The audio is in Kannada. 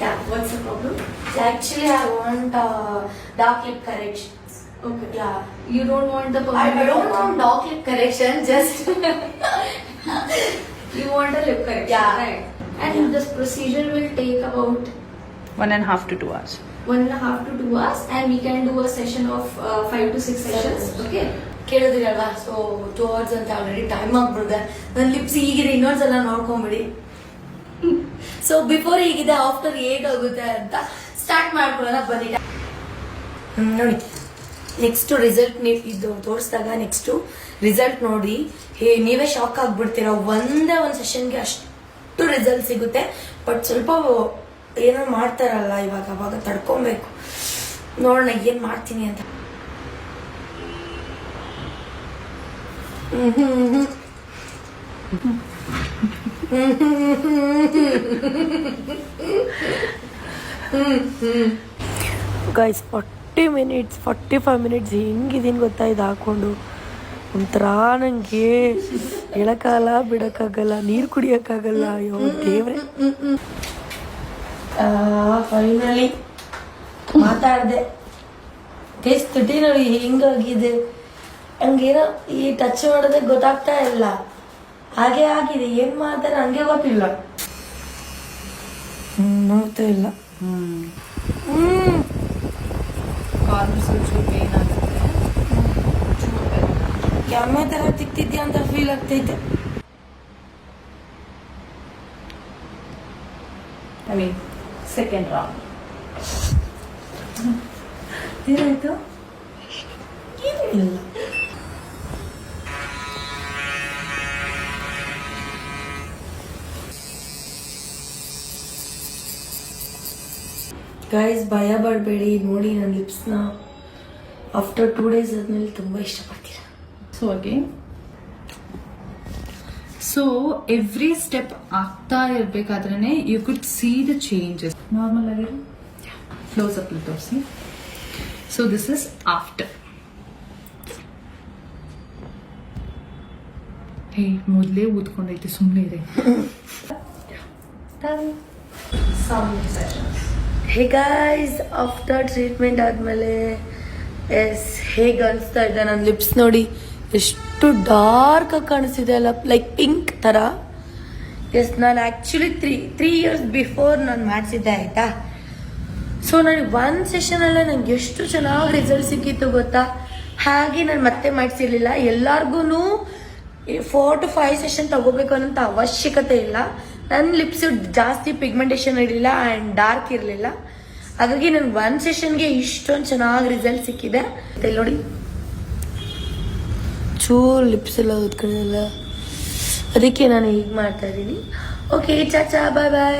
Yeah, what's the problem? Actually, I want uh, dark lip correction. Okay. Yeah. You don't want the I, permanent I don't want dark lip correction, just You want a lip correction, Yeah. right? And this procedure will take about One and a half to two hours. one and a half to two hours, and we can do a session of uh, five to six sessions. Okay. ಕೇಳಿದ್ರಲ್ವಾ so two hours ಅಂತ ಆಲ್ರೆಡಿ ಟೈಮ್ ಆಗ್ಬಿಡ್ದೆ ನನ್ನ ಲಿಪ್ಸ್ ಹೀಗಿದೆ ಇನ್ನೊಂದ್ಸಲ ನೋಡ್ಕೊಂಬಿಡಿ ಸೊ ಬಿಫೋರ್ ಹೀಗಿದೆ ಆಫ್ಟರ್ ಹೇಗಾಗುತ್ತೆ ಅಂತ ಸ್ಟಾರ್ಟ್ ಮಾಡ್ಕೊಳ್ಳೋಣ, ಬನ್ನಿ. ನೋಡಿ. ನೆಕ್ಸ್ಟ್ ರಿಸಲ್ಟ್ ನೀವು ಇದು ತೋರಿಸಿದಾಗ ನೆಕ್ಸ್ಟು ರಿಸಲ್ಟ್ ನೋಡಿ. ಹೇ, ನೀವೇ ಶಾಕ್ ಆಗ್ಬಿಡ್ತೀರಾ? ಒಂದೇ ಒಂದು ಸೆಷನ್ಗೆ ಅಷ್ಟು ರಿಸಲ್ಟ್ ಸಿಗುತ್ತೆ. ಬಟ್ ಸ್ವಲ್ಪ ಏನೋ ಮಾಡ್ತಾರಲ್ಲ ಇವಾಗ, ಅವಾಗ ತಡ್ಕೊಬೇಕು. ನೋಡೋಣ, ಏನು ಮಾಡ್ತೀನಿ ಅಂತ. Guys forty minutes forty five minutes ಹೆಂಗಿದೀನಿ ಗೊತ್ತಾ ಇದು ಹಾಕೊಂಡು? ಒಂಥರ ನನಗೆ ಹೇಳಕ್ಕಾಗಲ್ಲ ಬಿಡೋಕ್ಕಾಗಲ್ಲ ನೀರು ಕುಡಿಯೋಕ್ಕಾಗಲ್ಲ ಅಯ್ಯೋ ದೇವ್ರೆ. ಫೈನಲಿ ಮಾತಾಡಿದೆ. ಗೈಸ್ ತುಟಿ ನೋಡಿ ಹೆಂಗಾಗಿದೆ? ಹಂಗೇನೋ ಈ ಟಚ್ ಮಾಡೋದೇ ಗೊತ್ತಾಗ್ತಾ ಇಲ್ಲ. ಹಾಗೆ ಆಗಿದೆ. ಏನು ಮಾಡ್ತಾರೆ? ಹಂಗೆ ಗೊತ್ತಿಲ್ಲ. ಹ್ಞೂ ನೋಡ್ತಾ ಇಲ್ಲ. ಹ್ಮ್ ಕಾರ್ನರ್ಸ್ ಪೇನ್ ಆಗುತ್ತೆ ಎಮ್ಮೆ ತರ ತಿಕ್ತಿದ್ಯಾ ಅಂತ ಫೀಲ್ ಆಗ್ತೈತೆ ಐ ಮೀನ್ ಸೆಕೆಂಡ್ ರೌಂಡ್ ಏನಾಯ್ತು ಏನೂ ಗೈಸ್ ಭಯ ಬರಬೇಡಿ ನೋಡಿ ನನ್ನ ಲಿಪ್ಸ್ನ ಆಫ್ಟರ್ ಟೂ ಡೇಸ್ ಆದ್ಮೇಲೆ ತುಂಬ ಇಷ್ಟಪಡ್ತೀರಾ so again so every step ಆಗ್ತಾ ಇರಬೇಕಾದ್ರೆ you could see the changes normal ಆಗಿ ಕ್ಲೋಸ್ ಅಪ್ ತೋರಿಸಿ. So this is after hey ಮೊದಲೇ ಊದ್ಕೊಂಡೈತೆ ಸುಮ್ಮನೆ ಇದೆ. Some hey guys after treatment ಆದಮೇಲೆ ಎಸ್ ಹೇಗೆ ಅನಿಸ್ತಾ ಇದೆ ನನ್ನ ಲಿಪ್ಸ್ ನೋಡಿ. ಎಷ್ಟು ಡಾರ್ಕ್ ಆಗಿ ಕಾಣಿಸ್ತಿದೆ ಅಲ್ಲ ಲೈಕ್ ಪಿಂಕ್ ಥರ ಎಸ್ ನಾನು actually three three years before ನಾನು ಮಾಡಿಸಿದ್ದೆ, ಆಯಿತಾ? ಸೊ ನನಗೆ ಒನ್ ಸೆಷನಲ್ಲೇ ನನಗೆ ಎಷ್ಟು ಚೆನ್ನಾಗಿ ರಿಸಲ್ಟ್ ಸಿಕ್ಕಿತ್ತು ಗೊತ್ತಾ? ಹಾಗೆ ನಾನು ಮತ್ತೆ ಮಾಡಿಸಿರ್ಲಿಲ್ಲ. ಎಲ್ಲರಿಗೂ ಫೋರ್ ಟು ಫೈವ್ ಸೆಷನ್ ತಗೋಬೇಕು ಅನ್ನೋಂಥ ಅವಶ್ಯಕತೆ ಇಲ್ಲ. ನನ್ನ ಲಿಪ್ಸ್ ಜಾಸ್ತಿ ಪಿಗ್ಮೆಂಟೇಷನ್ ಇರಲಿಲ್ಲ ಆ್ಯಂಡ್ ಡಾರ್ಕ್ ಇರಲಿಲ್ಲ. ಹಾಗಾಗಿ ನನ್ನ ಒನ್ ಸೆಷನ್ಗೆ ಇಷ್ಟೊಂದು ಚೆನ್ನಾಗಿ ರಿಸಲ್ಟ್ ಸಿಕ್ಕಿದೆ. ಮತ್ತೆ ನೋಡಿ. ಚೂರು ಲಿಪ್ಸ್ ಎಲ್ಲ ಓದ್ಕೊಂಡಿಲ್ಲ ಅದಕ್ಕೆ ನಾನು ಹೀಗೆ ಮಾಡ್ತಾ ಇದ್ದೀನಿ. ಓಕೆ ಚಾಚಾ ಬಾಯ್ ಬಾಯ್